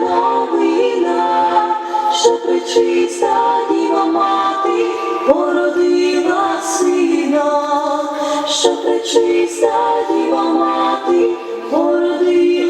новина, що причиста діва мати породила сина, що причиста діва мати породила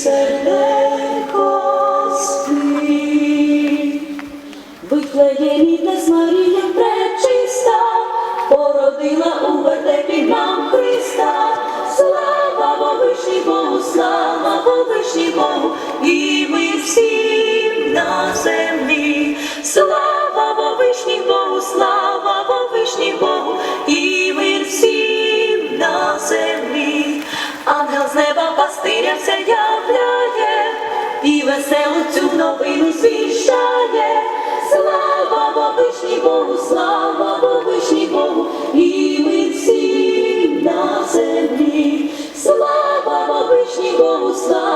спи, серденько, спи. Витлеємі з Марія пречиста, породила у вертепі нам Христа. Слава Вовишній Богу, слава Вовишній Богу, і ми всім на землі. Слава цю новину звіщає. Слава Вовишній Богу, слава Вовишній Богу, і ми всі на землі. Слава Вовишній Богу, слава